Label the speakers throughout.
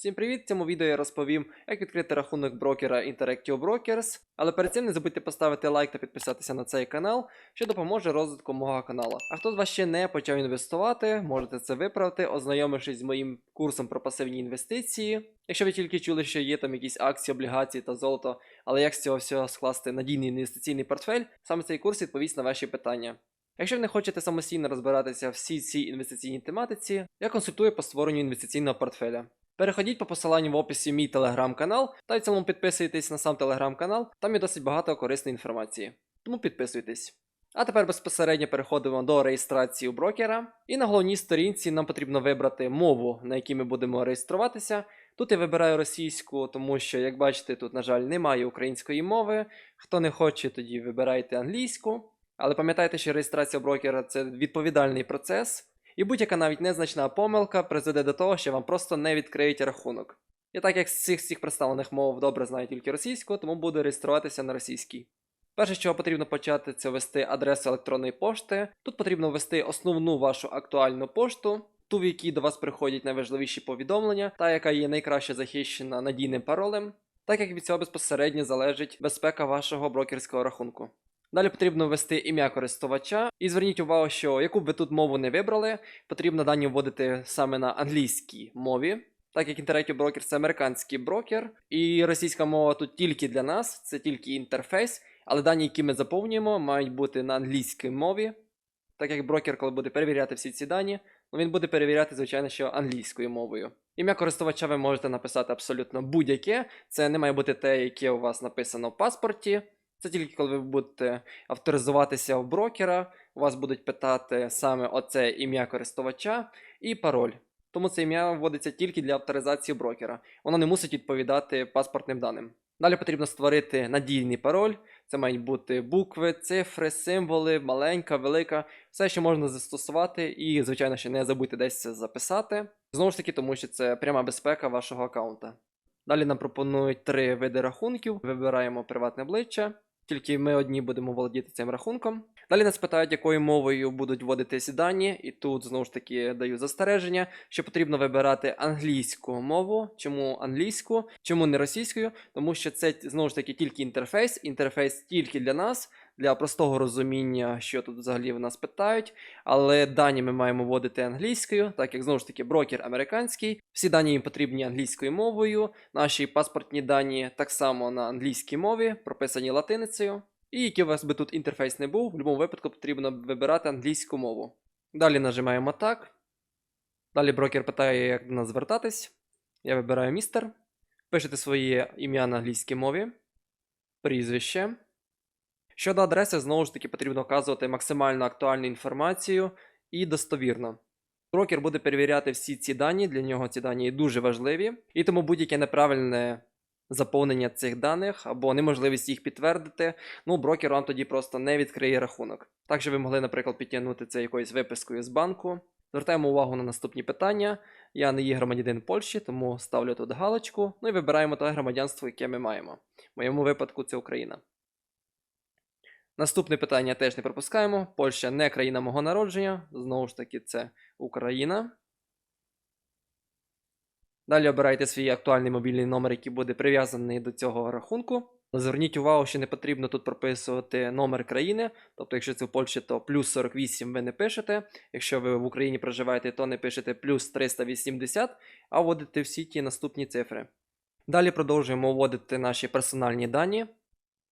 Speaker 1: Всім привіт! В цьому відео я розповім, як відкрити рахунок брокера Interactive Brokers. Але перед цим не забудьте поставити лайк та підписатися на цей канал, що допоможе розвитку мого каналу. А хто з вас ще не почав інвестувати, можете це виправити, ознайомившись з моїм курсом про пасивні інвестиції. Якщо ви тільки чули, що є там якісь акції, облігації та золото, але як з цього всього скласти надійний інвестиційний портфель, саме цей курс відповість на ваші питання. Якщо ви не хочете самостійно розбиратися всій цій інвестиційній тематиці, я консультую по створенню інвестиційного портфеля. Переходіть по посиланню в описі мій телеграм-канал та в цілому підписуйтесь на сам телеграм-канал, там є досить багато корисної інформації. Тому підписуйтесь. А тепер безпосередньо переходимо до реєстрації у брокера. І на головній сторінці нам потрібно вибрати мову, на якій ми будемо реєструватися. Тут я вибираю російську, тому що, як бачите, тут, на жаль, немає української мови. Хто не хоче, тоді вибирайте англійську. Але пам'ятайте, що реєстрація брокера це відповідальний процес, і будь-яка навіть незначна помилка призведе до того, що вам просто не відкриють рахунок. І так як з цих всіх представлених мов добре знаю тільки російську, тому буду реєструватися на російській. Перше, з чого потрібно почати, це ввести адресу електронної пошти. Тут потрібно ввести основну вашу актуальну пошту, ту, в якій до вас приходять найважливіші повідомлення, та яка є найкраще захищена надійним паролем, так як від цього безпосередньо залежить безпека вашого брокерського рахунку. Далі потрібно ввести ім'я користувача, і зверніть увагу, що яку б ви тут мову не вибрали, потрібно дані вводити саме на англійській мові. Так як Interactive Broker це американський брокер, і російська мова тут тільки для нас, це тільки інтерфейс, але дані, які ми заповнюємо, мають бути на англійській мові. Так як брокер, коли буде перевіряти всі ці дані, ну він буде перевіряти, звичайно, що англійською мовою. Ім'я користувача ви можете написати абсолютно будь-яке. Це не має бути те, яке у вас написано в паспорті. Це тільки коли ви будете авторизуватися в брокера, у вас будуть питати саме оце ім'я користувача і пароль. Тому це ім'я вводиться тільки для авторизації брокера. Воно не мусить відповідати паспортним даним. Далі потрібно створити надійний пароль. Це мають бути букви, цифри, символи, маленька, велика, все, що можна застосувати, і, звичайно, ще не забудьте десь записати. Знову ж таки, тому що це пряма безпека вашого аккаунта. Далі нам пропонують три види рахунків. Вибираємо приватне обличчя. Тільки ми одні будемо володіти цим рахунком. Далі нас питають, якою мовою будуть вводитись дані, і тут знову ж таки даю застереження, що потрібно вибирати англійську мову. Чому англійську? Чому не російською? Тому що це знову ж таки тільки інтерфейс, інтерфейс тільки для нас, для простого розуміння, що тут взагалі в нас питають. Але дані ми маємо вводити англійською, так як знову ж таки брокер американський. Всі дані їм потрібні англійською мовою. Наші паспортні дані так само на англійській мові, прописані латиницею. І який у вас би тут інтерфейс не був, в будь-якому випадку потрібно вибирати англійську мову. Далі нажимаємо так. Далі брокер питає, як до нас звертатись. Я вибираю містер. Пишете своє ім'я на англійській мові, прізвище. Щодо адреси, знову ж таки, потрібно вказувати максимально актуальну інформацію і достовірно. Брокер буде перевіряти всі ці дані, для нього ці дані дуже важливі, і тому будь-яке неправильне заповнення цих даних або неможливість їх підтвердити, ну брокер вам тоді просто не відкриє рахунок. Так що ви могли, наприклад, підтягнути це якоюсь випискою з банку. Звертаємо увагу на наступні питання. Я не є громадянин Польщі, тому ставлю тут галочку. Ну і вибираємо те громадянство, яке ми маємо. В моєму випадку це Україна. Наступне питання теж не пропускаємо. Польща не країна мого народження. Знову ж таки, це Україна. Далі обирайте свій актуальний мобільний номер, який буде прив'язаний до цього рахунку. Зверніть увагу, що не потрібно тут прописувати номер країни. Тобто, якщо це в Польщі, то плюс 48 ви не пишете. Якщо ви в Україні проживаєте, то не пишете плюс 380, а вводите всі ті наступні цифри. Далі продовжуємо вводити наші персональні дані.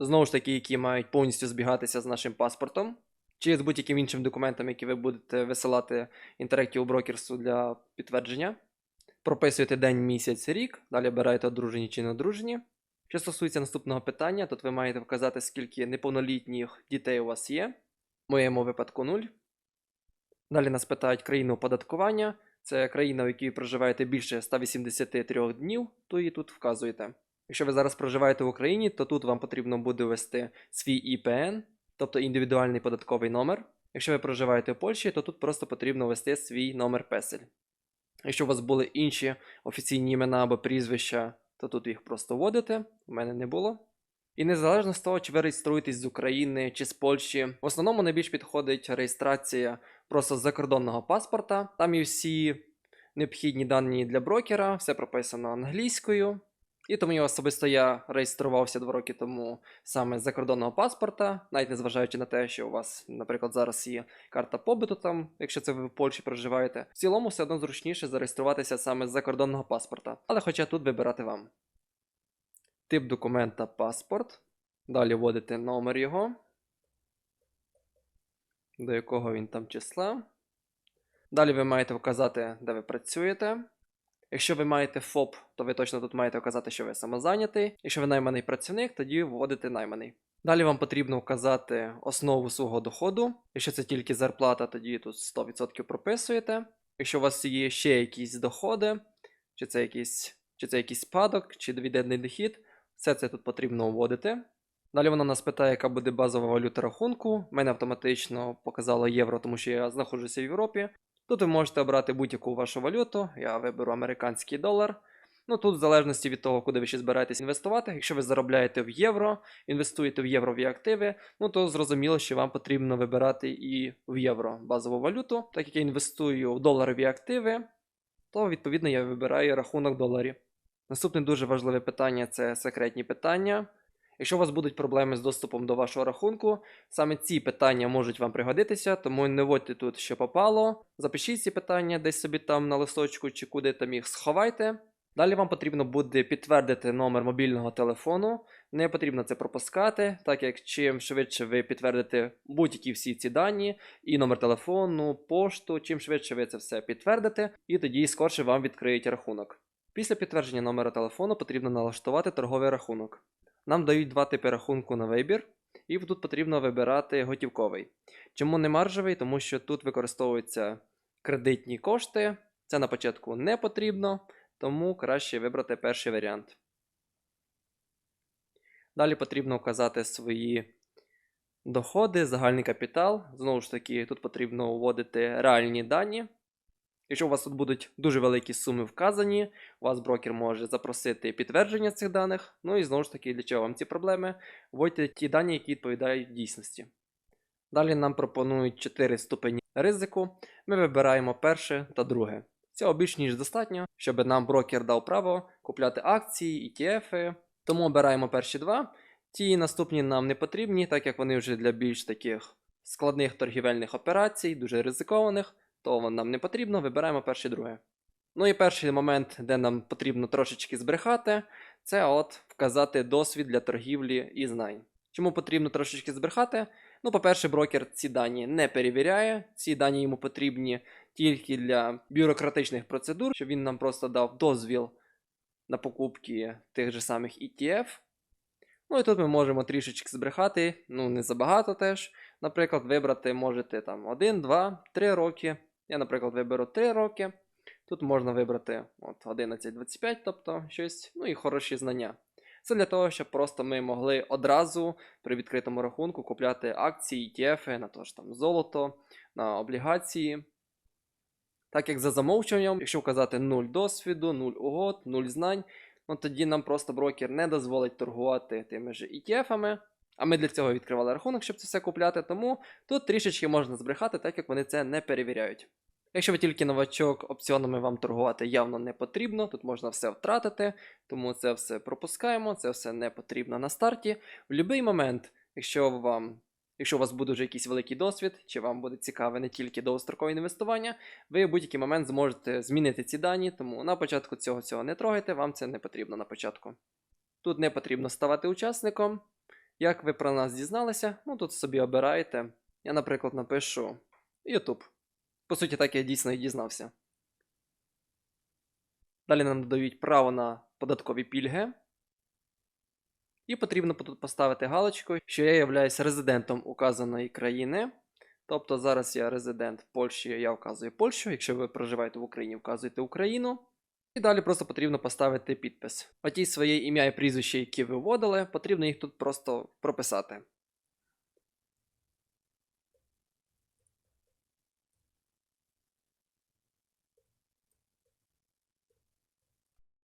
Speaker 1: Знову ж таки, які мають повністю збігатися з нашим паспортом, чи з будь-яким іншим документом, які ви будете висилати Interactive Brokers для підтвердження. Прописуєте день, місяць, рік, далі обираєте одружені чи не одружені. Що стосується наступного питання, тут ви маєте вказати, скільки неповнолітніх дітей у вас є. В моєму випадку 0. Далі нас питають країну оподаткування. Це країна, в якій проживаєте більше 183 днів, то її тут вказуєте. Якщо ви зараз проживаєте в Україні, то тут вам потрібно буде ввести свій ІПН, тобто індивідуальний податковий номер. Якщо ви проживаєте в Польщі, то тут просто потрібно ввести свій номер песель. Якщо у вас були інші офіційні імена або прізвища, то тут їх просто вводите. У мене не було. І незалежно з того, чи ви реєструєтесь з України чи з Польщі, в основному найбільш підходить реєстрація просто з закордонного паспорта. Там і всі необхідні дані для брокера, все прописано англійською. І тому особисто я реєструвався два роки тому саме з закордонного паспорта, навіть незважаючи на те, що у вас, наприклад, зараз є карта побиту там, якщо це ви в Польщі проживаєте. В цілому все одно зручніше зареєструватися саме з закордонного паспорта. Але хоча тут вибирати вам. Тип документа паспорт. Далі вводите номер його, до якого він там числа. Далі ви маєте вказати, де ви працюєте. Якщо ви маєте ФОП, то ви точно тут маєте вказати, що ви самозайнятий. Якщо ви найманий працівник, тоді вводите найманий. Далі вам потрібно вказати основу свого доходу. Якщо це тільки зарплата, тоді тут 100% прописуєте. Якщо у вас є ще якісь доходи, чи це якийсь, чи це якийсь спадок, чи дивідендний дохід, все це тут потрібно вводити. Далі вона нас питає, яка буде базова валюта рахунку. Мене автоматично показало євро, тому що я знаходжуся в Європі. Тут ви можете обрати будь-яку вашу валюту. Я виберу американський долар. Ну тут, в залежності від того, куди ви ще збираєтесь інвестувати, якщо ви заробляєте в євро, інвестуєте в єврові активи, ну то зрозуміло, що вам потрібно вибирати і в євро базову валюту. Так як я інвестую в доларові активи, то відповідно я вибираю рахунок доларів. Наступне дуже важливе питання це секретні питання. Якщо у вас будуть проблеми з доступом до вашого рахунку, саме ці питання можуть вам пригодитися, тому не вводьте тут, що попало. Запишіть ці питання десь собі там на листочку чи куди там їх сховайте. Далі вам потрібно буде підтвердити номер мобільного телефону. Не потрібно це пропускати, так як чим швидше ви підтвердите будь-які всі ці дані, і номер телефону, пошту, чим швидше ви це все підтвердите, і тоді скорше вам відкриють рахунок. Після підтвердження номера телефону потрібно налаштувати торговий рахунок. Нам дають два типи рахунку на вибір, і тут потрібно вибирати готівковий. Чому не маржевий? Тому що тут використовуються кредитні кошти. Це на початку не потрібно, тому краще вибрати перший варіант. Далі потрібно вказати свої доходи, загальний капітал. Знову ж таки, тут потрібно вводити реальні дані. Якщо у вас тут будуть дуже великі суми вказані, у вас брокер може запросити підтвердження цих даних. Ну і знову ж таки, для чого вам ці проблеми? Вводьте ті дані, які відповідають дійсності. Далі нам пропонують 4 ступені ризику. Ми вибираємо перше та друге. Цього більш ніж достатньо, щоб нам брокер дав право купляти акції, ETF. Тому обираємо перші два. Ті наступні нам не потрібні, так як вони вже для більш таких складних торгівельних операцій, дуже ризикованих то нам не потрібно, вибираємо перше і друге. Ну і перший момент, де нам потрібно трошечки збрехати, це от вказати досвід для торгівлі і знань. Чому потрібно трошечки збрехати? Ну, по-перше, брокер ці дані не перевіряє, ці дані йому потрібні тільки для бюрократичних процедур, щоб він нам просто дав дозвіл на покупки тих же самих ETF. Ну і тут ми можемо трішечки збрехати, ну не забагато теж. Наприклад, вибрати можете там 1, 2, 3 роки. Я, наприклад, виберу 3 роки. Тут можна вибрати от 11-25, тобто щось, ну і хороші знання. Це для того, щоб просто ми могли одразу при відкритому рахунку купляти акції, ETF, на то ж там золото, на облігації. Так як за замовчуванням, якщо вказати 0 досвіду, 0 угод, 0 знань, ну тоді нам просто брокер не дозволить торгувати тими ж ETF-ами. А ми для цього відкривали рахунок, щоб це все купляти, тому тут трішечки можна збрехати, так як вони це не перевіряють. Якщо ви тільки новачок, опціонами вам торгувати явно не потрібно, тут можна все втратити, тому це все пропускаємо, це все не потрібно на старті. В будь-який момент, якщо вам. Якщо у вас буде вже якийсь великий досвід, чи вам буде цікаве не тільки довгострокове інвестування, ви в будь-який момент зможете змінити ці дані, тому на початку цього цього не трогайте, вам це не потрібно на початку. Тут не потрібно ставати учасником. Як ви про нас дізналися, ну тут собі обираєте. Я, наприклад, напишу YouTube. По суті, так я дійсно і дізнався. Далі нам додають право на податкові пільги. І потрібно тут поставити галочку, що я являюся резидентом указаної країни. Тобто зараз я резидент Польщі, я вказую Польщу. Якщо ви проживаєте в Україні, вказуєте Україну. І далі просто потрібно поставити підпис. Оті своє ім'я і прізвище, які ви вводили, потрібно їх тут просто прописати.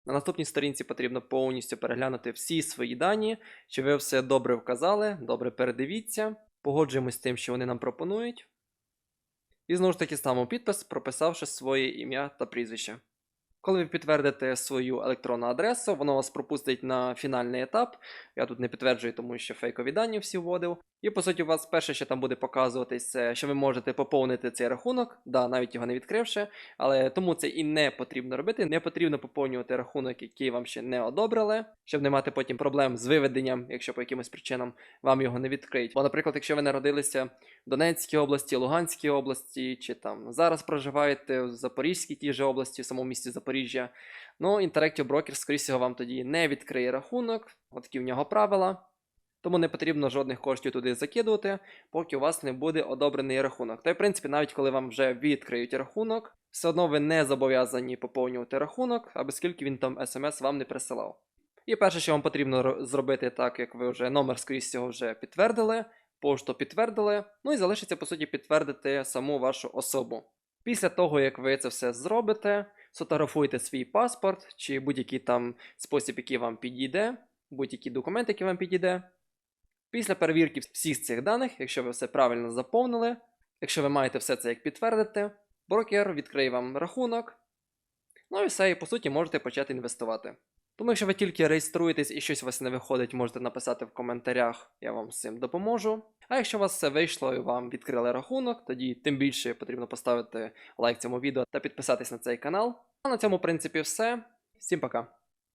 Speaker 1: На наступній сторінці потрібно повністю переглянути всі свої дані, чи ви все добре вказали, добре передивіться. Погоджуємось з тим, що вони нам пропонують. І знову ж таки ставимо підпис, прописавши своє ім'я та прізвище. Коли ви підтвердите свою електронну адресу, воно вас пропустить на фінальний етап. Я тут не підтверджую, тому що фейкові дані всі вводив. І по суті, у вас перше, що там буде показуватись, що ви можете поповнити цей рахунок, да, навіть його не відкривши, але тому це і не потрібно робити. Не потрібно поповнювати рахунок, який вам ще не одобрили, щоб не мати потім проблем з виведенням, якщо по якимось причинам вам його не відкриють. Бо, наприклад, якщо ви народилися в Донецькій області, Луганській області, чи там зараз проживаєте в Запорізькій тій же області, в самому місті Запоріжжя, ну Interactive Broker, скоріше вам тоді не відкриє рахунок. Отакі в нього правила. Тому не потрібно жодних коштів туди закидувати, поки у вас не буде одобрений рахунок. Та й в принципі, навіть коли вам вже відкриють рахунок, все одно ви не зобов'язані поповнювати рахунок, аби скільки він там смс вам не присилав. І перше, що вам потрібно зробити, так як ви вже номер, скоріше всього, вже підтвердили, пошту підтвердили, ну і залишиться по суті підтвердити саму вашу особу. Після того, як ви це все зробите, сфотографуйте свій паспорт чи будь-який там спосіб, який вам підійде, будь-який документ, який вам підійде. Після перевірки всіх цих даних, якщо ви все правильно заповнили, якщо ви маєте все це як підтвердити, брокер відкриє вам рахунок. Ну і все, і по суті можете почати інвестувати. Тому, якщо ви тільки реєструєтесь і щось у вас не виходить, можете написати в коментарях, я вам з цим допоможу. А якщо у вас все вийшло і вам відкрили рахунок, тоді тим більше потрібно поставити лайк цьому відео та підписатись на цей канал. А на цьому, в принципі, все. Всім пока.